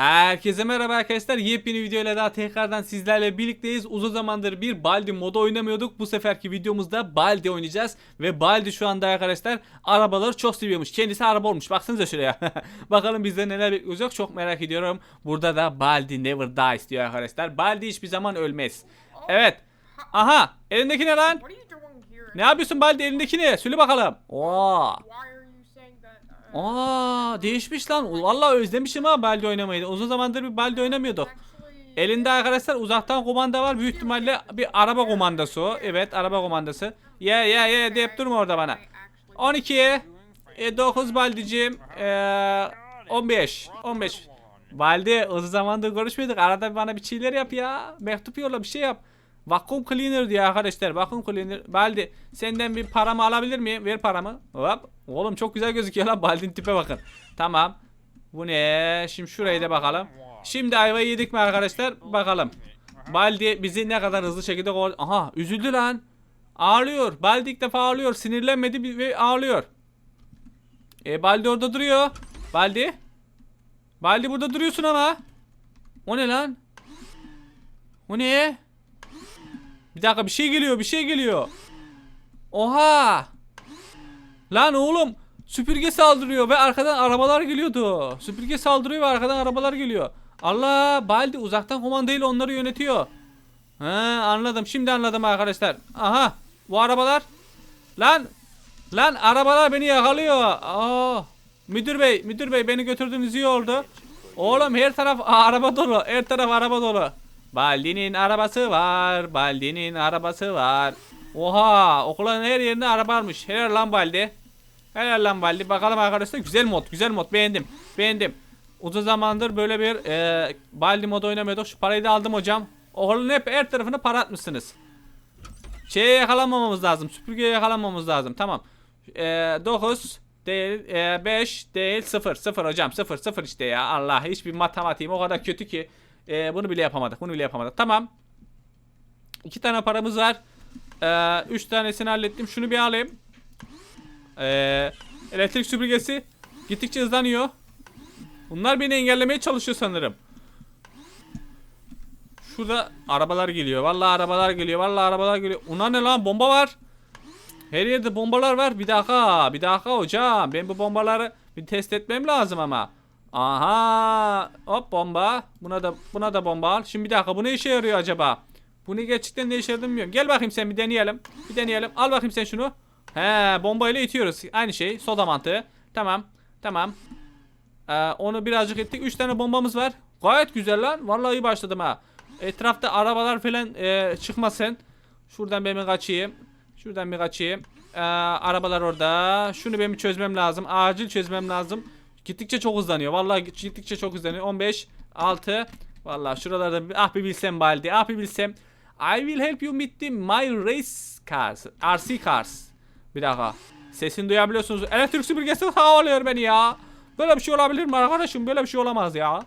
Herkese merhaba arkadaşlar. Yepyeni videoyla daha tekrardan sizlerle birlikteyiz. Uzun zamandır bir Baldi modu oynamıyorduk. Bu seferki videomuzda Baldi oynayacağız. Ve Baldi şu anda arkadaşlar arabaları çok seviyormuş. Kendisi araba olmuş. Baksanıza şuraya. Bakalım bizde neler bekleyecek çok merak ediyorum. Burada da Baldi never dies diyor arkadaşlar. Baldi hiçbir zaman ölmez. Evet. Aha elindeki ne lan? Ne yapıyorsun Baldi elindeki ne? Söyle bakalım. Oo. Aa değişmiş lan. Vallahi özlemişim ha Baldi oynamayı. Uzun zamandır bir Baldi oynamıyorduk. Elinde arkadaşlar uzaktan kumanda var. Büyük ihtimalle bir araba kumandası o. Evet araba kumandası. Ye ye ye deyip durma orada bana. 12'ye e, 9 Baldi'cim. E, 15. 15. Baldi uzun zamandır görüşmedik. Arada bana bir şeyler yap ya. Mektup yolla bir şey yap. Vakum cleaner diyor arkadaşlar. Vakum cleaner. Baldi senden bir paramı alabilir miyim? Ver paramı. Hop. Oğlum çok güzel gözüküyor lan. Baldi'nin tipe bakın. Tamam. Bu ne? Şimdi şurayı da bakalım. Şimdi ayvayı yedik mi arkadaşlar? Bakalım. Baldi bizi ne kadar hızlı şekilde gol... Aha üzüldü lan. Ağlıyor. Baldi ilk defa ağlıyor. Sinirlenmedi ve ağlıyor. E Baldi orada duruyor. Baldi. Baldi burada duruyorsun ama. O ne lan? O ne? Bir dakika bir şey geliyor bir şey geliyor. Oha. Lan oğlum süpürge saldırıyor ve arkadan arabalar geliyordu. Süpürge saldırıyor ve arkadan arabalar geliyor. Allah Baldi uzaktan kumandayla onları yönetiyor. He anladım şimdi anladım arkadaşlar. Aha bu arabalar. Lan lan arabalar beni yakalıyor. Aa, müdür bey müdür bey beni götürdüğünüz iyi oldu. Oğlum her taraf araba dolu her taraf araba dolu. Baldi'nin arabası var. Baldi'nin arabası var. Oha okulun her yerinde araba varmış. Helal lan Baldi. Helal lan Baldi. Bakalım arkadaşlar güzel mod güzel mod beğendim. Beğendim. Uzun zamandır böyle bir e, Baldi modu oynamıyorduk. Şu parayı da aldım hocam. Okulun hep her tarafına para atmışsınız. Şeye yakalanmamamız lazım. Süpürgeye yakalanmamamız lazım. Tamam. E, 9 değil, 5 değil 0. 0 hocam. 0 0 işte ya. Allah hiçbir matematiğim o kadar kötü ki. E, bunu bile yapamadık. Bunu bile yapamadık. Tamam. İki tane paramız var. E, üç tanesini hallettim. Şunu bir alayım. E, elektrik süpürgesi gittikçe hızlanıyor. Bunlar beni engellemeye çalışıyor sanırım. Şurada arabalar geliyor. Vallahi arabalar geliyor. Vallahi arabalar geliyor. Ona ne lan? Bomba var. Her yerde bombalar var. Bir dakika. Bir dakika hocam. Ben bu bombaları bir test etmem lazım ama. Aha. Hop bomba. Buna da buna da bomba al. Şimdi bir dakika. Bu ne işe yarıyor acaba? Bu ne gerçekten ne işe yaradığını bilmiyorum. Gel bakayım sen bir deneyelim. Bir deneyelim. Al bakayım sen şunu. He, bombayla itiyoruz. Aynı şey. Soda mantığı. Tamam. Tamam. Ee, onu birazcık ettik. 3 tane bombamız var. Gayet güzel lan. Vallahi iyi başladım ha. Etrafta arabalar falan e, çıkmasın. Şuradan ben bir kaçayım. Şuradan bir kaçayım. Ee, arabalar orada. Şunu benim çözmem lazım. Acil çözmem lazım. Gittikçe çok hızlanıyor. Vallahi gittikçe çok hızlanıyor. 15, 6. Vallahi şuralarda ah bir bilsem Baldi. Ah bir bilsem. I will help you meet the my race cars. RC cars. Bir dakika. Sesini duyabiliyorsunuz. Elektrik süpürgesi havalıyor beni ya. Böyle bir şey olabilir mi arkadaşım? Böyle bir şey olamaz ya.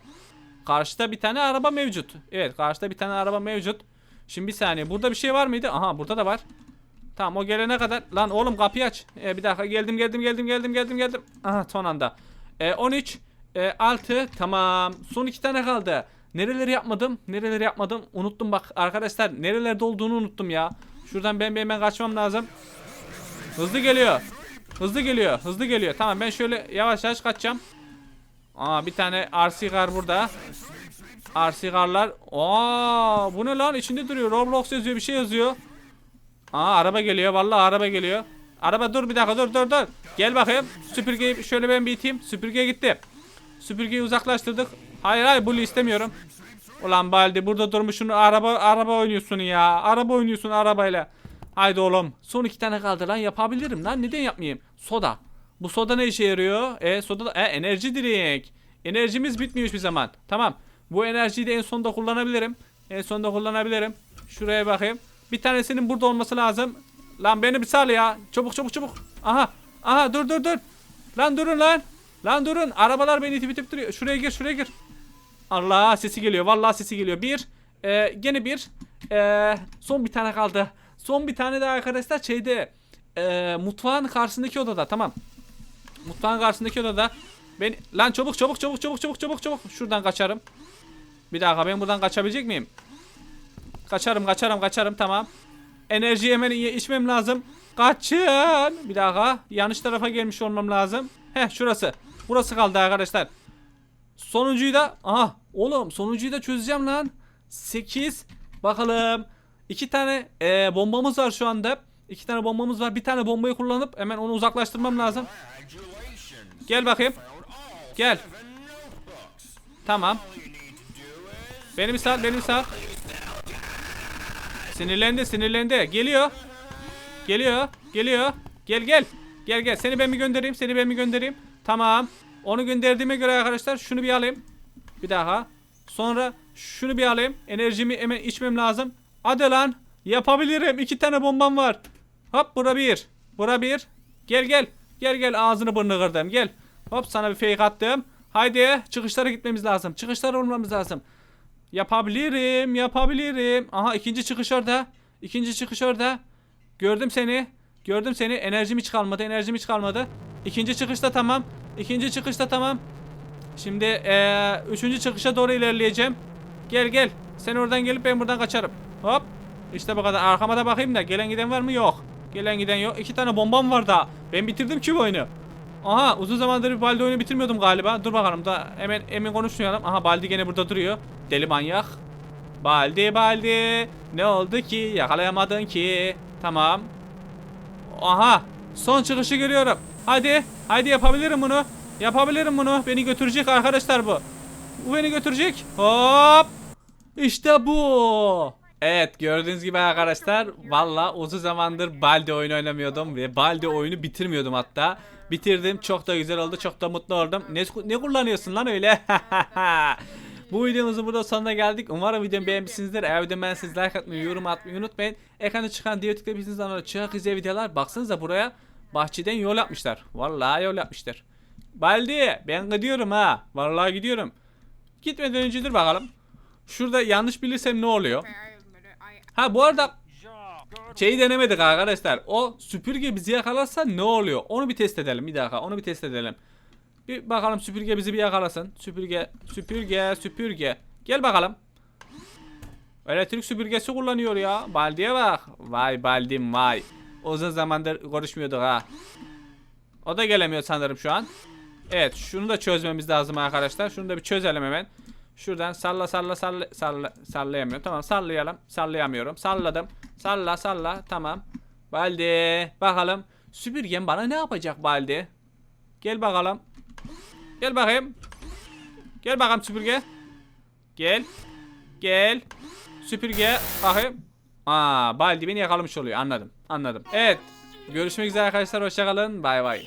Karşıda bir tane araba mevcut. Evet karşıda bir tane araba mevcut. Şimdi bir saniye. Burada bir şey var mıydı? Aha burada da var. Tamam o gelene kadar. Lan oğlum kapıyı aç. Ee, bir dakika geldim geldim geldim geldim geldim geldim. Aha son anda. Ee, 13. E, 6. Tamam. Son iki tane kaldı. Nereleri yapmadım? Nereleri yapmadım? Unuttum bak arkadaşlar. Nerelerde olduğunu unuttum ya. Şuradan ben bir hemen kaçmam lazım. Hızlı geliyor. Hızlı geliyor. Hızlı geliyor. Tamam ben şöyle yavaş yavaş kaçacağım. Aa bir tane RC car burada. RC car'lar. Aa bu ne lan? İçinde duruyor. Roblox yazıyor. Bir şey yazıyor. Aa araba geliyor. Vallahi araba geliyor. Araba dur bir dakika dur dur dur. Gel bakayım. Süpürgeyi şöyle ben bir iteyim. Süpürge gitti. Süpürgeyi uzaklaştırdık. Hayır hayır bunu istemiyorum. Ulan Baldi burada durmuşsun araba araba oynuyorsun ya. Araba oynuyorsun arabayla. Haydi oğlum. Son iki tane kaldı lan yapabilirim lan. Neden yapmayayım? Soda. Bu soda ne işe yarıyor? E soda da e, enerji drink. Enerjimiz bitmiyor hiçbir zaman. Tamam. Bu enerjiyi de en sonda kullanabilirim. En sonda kullanabilirim. Şuraya bakayım. Bir tanesinin burada olması lazım. Lan beni bir sal ya. Çabuk çabuk çabuk. Aha. Aha dur dur dur. Lan durun lan. Lan durun. Arabalar beni itip itip duruyor. Şuraya gir şuraya gir. Allah sesi geliyor. Vallahi sesi geliyor. Bir. E, gene bir. E, son bir tane kaldı. Son bir tane daha arkadaşlar şeyde. E, mutfağın karşısındaki odada. Tamam. Mutfağın karşısındaki odada. Ben lan çabuk çabuk çabuk çabuk çabuk çabuk çabuk. Şuradan kaçarım. Bir dakika ben buradan kaçabilecek miyim? Kaçarım kaçarım kaçarım tamam. Enerji hemen içmem lazım. Kaçın. Bir dakika. Yanlış tarafa gelmiş olmam lazım. Heh şurası. Burası kaldı arkadaşlar. Sonuncuyu da aha oğlum sonuncuyu da çözeceğim lan. 8 bakalım. İki tane e, bombamız var şu anda. İki tane bombamız var. Bir tane bombayı kullanıp hemen onu uzaklaştırmam lazım. Gel bakayım. Gel. Tamam. Benim sal, benim sal. Sinirlendi, sinirlendi. Geliyor. Geliyor, geliyor. Gel gel. Gel gel. Seni ben mi göndereyim? Seni ben mi göndereyim? Tamam. Onu gönderdiğime göre arkadaşlar şunu bir alayım. Bir daha. Sonra şunu bir alayım. Enerjimi hemen içmem lazım. Hadi lan. Yapabilirim. İki tane bombam var. Hop bura bir. Bura bir. Gel gel. Gel gel ağzını burnunu kırdım. Gel. Hop sana bir fake attım. Haydi çıkışlara gitmemiz lazım. Çıkışlara olmamız lazım. Yapabilirim. Yapabilirim. Aha ikinci çıkış orada. İkinci çıkış orada. Gördüm seni. Gördüm seni. Enerjim hiç kalmadı. Enerjim hiç kalmadı. İkinci çıkışta tamam. İkinci çıkışta tamam. Şimdi eee üçüncü çıkışa doğru ilerleyeceğim. Gel gel. Sen oradan gelip ben buradan kaçarım. Hop. İşte bu kadar. Arkama da bakayım da gelen giden var mı? Yok. Gelen giden yok. İki tane bombam var daha. Ben bitirdim ki bu oyunu. Aha uzun zamandır bir Baldi oyunu bitirmiyordum galiba. Dur bakalım da hemen emin konuşmayalım. Aha Baldi gene burada duruyor. Deli manyak. Baldi Baldi. Ne oldu ki? Yakalayamadın ki. Tamam. Aha. Son çıkışı görüyorum. Hadi. Hadi yapabilirim bunu. Yapabilirim bunu. Beni götürecek arkadaşlar bu. Bu beni götürecek. Hop. İşte bu. Evet gördüğünüz gibi arkadaşlar valla uzun zamandır Baldi oyunu oynamıyordum ve Baldi oyunu bitirmiyordum hatta. Bitirdim çok da güzel oldu çok da mutlu oldum. Ne, ne kullanıyorsun lan öyle? Bu videomuzun burada sonuna geldik. Umarım videomu beğenmişsinizdir. Eğer videomu beğendiyseniz like atmayı, yorum atmayı unutmayın. Ekranda çıkan diğer tıklayabilirsiniz ama çok güzel videolar. Baksanıza buraya bahçeden yol yapmışlar. Vallahi yol yapmışlar. Baldi ben gidiyorum ha. Vallahi gidiyorum. Gitmeden önce dur bakalım. Şurada yanlış bilirsem ne oluyor? Okay, I admit it. I Ha bu arada şeyi denemedik arkadaşlar. O süpürge bizi yakalarsa ne oluyor? Onu bir test edelim bir dakika. Onu bir test edelim. Bir bakalım süpürge bizi bir yakalasın. Süpürge, süpürge, süpürge. Gel bakalım. Elektrik süpürgesi kullanıyor ya. Baldi'ye bak. Vay Baldim vay. Uzun zamandır konuşmuyorduk ha. O da gelemiyor sanırım şu an. Evet şunu da çözmemiz lazım arkadaşlar. Şunu da bir çözelim hemen. Şuradan salla salla salla salla sallayamıyorum. Tamam sallayalım. Sallayamıyorum. Salladım. Salla salla. Tamam. Baldi. Bakalım. Süpürgen bana ne yapacak Baldi? Gel bakalım. Gel bakayım. Gel bakalım süpürge. Gel. Gel. Süpürge. Bakayım. Aa, Baldi beni yakalamış oluyor. Anladım. Anladım. Evet. Görüşmek üzere arkadaşlar. Hoşçakalın. Bay bay.